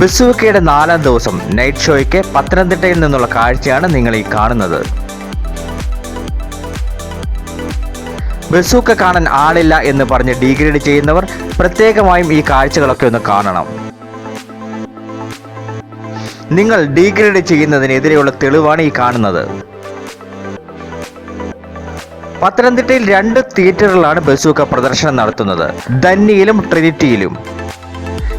ബസൂക്കയുടെ നാലാം ദിവസം നൈറ്റ് ഷോയ്ക്ക് പത്തനംതിട്ടയിൽ നിന്നുള്ള കാഴ്ചയാണ് നിങ്ങൾ ഈ കാണുന്നത്. ബസൂക്ക കാണാൻ ആളില്ല എന്ന് പറഞ്ഞ് ഡിഗ്രേഡ് ചെയ്യുന്നവർ പ്രത്യേകമായും ഈ കാഴ്ചകളൊക്കെ ഒന്ന് കാണണം. നിങ്ങൾ ഡിഗ്രേഡ് ചെയ്യുന്നതിനെതിരെയുള്ള തെളിവാണ് ഈ കാണുന്നത്. പത്തനംതിട്ടയിൽ രണ്ട് തിയേറ്ററുകളാണ് ബസൂക്ക പ്രദർശനം നടത്തുന്നത്. ധന്നിയിലും ട്രിനിറ്റിയിലും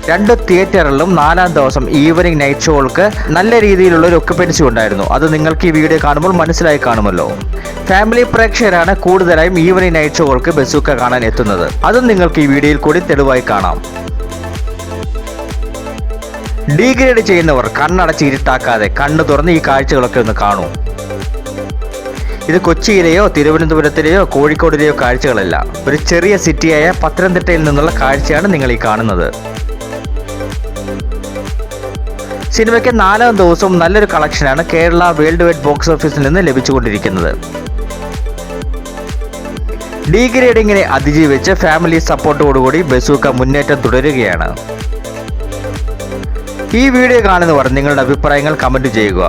രണ്ട് തിയേറ്ററിലും നാലാം ദിവസം ഈവനിങ് നൈറ്റ് ഷോകൾക്ക് നല്ല രീതിയിലുള്ള ഒരു ഒക്കുപ്പൻസി ഉണ്ടായിരുന്നു. അത് നിങ്ങൾക്ക് ഈ വീഡിയോ കാണുമ്പോൾ മനസ്സിലായി കാണുമല്ലോ. ഫാമിലി പ്രേക്ഷകരാണ് കൂടുതലായും ഈവനിങ് നൈറ്റ് ഷോകൾക്ക് ബസൂക്ക കാണാൻ എത്തുന്നത്. അതും നിങ്ങൾക്ക് ഈ വീഡിയോയിൽ കൂടി തെളിവായി കാണാം. ഡീഗ്രേഡ് ചെയ്യുന്നവർ കണ്ണടച്ച് ഇരുട്ടാക്കാതെ കണ്ണു തുറന്ന് ഈ കാഴ്ചകളൊക്കെ ഒന്ന് കാണൂ. ഇത് കൊച്ചിയിലെയോ തിരുവനന്തപുരത്തിലെയോ കോഴിക്കോടിലെയോ കാഴ്ചകളല്ല. ഒരു ചെറിയ സിറ്റിയായ പത്തനംതിട്ടയിൽ നിന്നുള്ള കാഴ്ചയാണ് നിങ്ങൾ ഈ കാണുന്നത്. സിനിമയ്ക്ക് നാലാം ദിവസവും നല്ലൊരു കളക്ഷനാണ് കേരള വേൾഡ് വൈഡ് ബോക്സ് ഓഫീസിൽ നിന്ന് ലഭിച്ചുകൊണ്ടിരിക്കുന്നത്. ഡീഗ്രേഡിങ്ങിനെ അതിജീവിച്ച് ഫാമിലി സപ്പോർട്ടോടുകൂടി ബസൂക്ക മുന്നേറ്റം തുടരുകയാണ്. ഈ വീഡിയോ കാണുന്നവർ നിങ്ങളുടെ അഭിപ്രായങ്ങൾ കമന്റ് ചെയ്യുക.